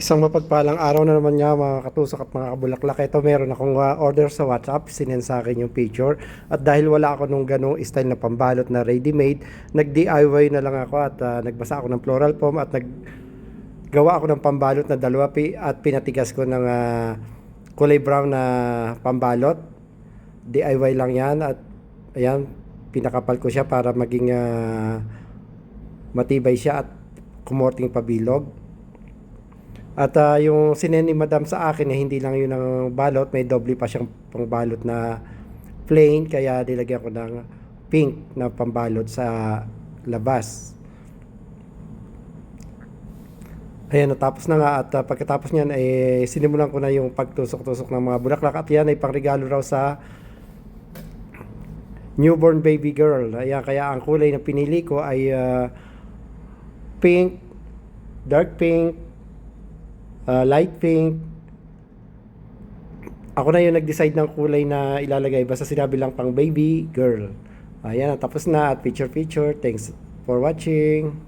Isang mapagpalang araw na naman nga mga katusok at mga kabulaklak. Ito meron akong uh, order sa WhatsApp, sinend sa akin yung picture. At dahil wala ako nung ganong style na pambalot na ready-made, nag-DIY na lang ako at uh, nagbasa ako ng floral foam at naggawa ako ng pambalot na dalawa pi at pinatigas ko ng uh, kulay brown na pambalot. DIY lang yan at ayan, pinakapal ko siya para maging uh, matibay siya at kumorting pabilog. At ah, yung sinend ni Madam sa akin eh, hindi lang yun ang balot, may doble pa siyang pangbalot na plain kaya nilagyan ko ng pink na pambalot sa labas. Ayan, natapos na nga at ah, pagkatapos niyan eh sinimulan ko na yung pagtusok-tusok ng mga bulaklak at yan ay pangregalo raw sa newborn baby girl. Ayan, kaya ang kulay na pinili ko ay ah, pink, dark pink, uh, light pink. Ako na yung nag-decide ng kulay na ilalagay. Basta sinabi lang pang baby girl. Ayan, tapos na at picture picture. Thanks for watching.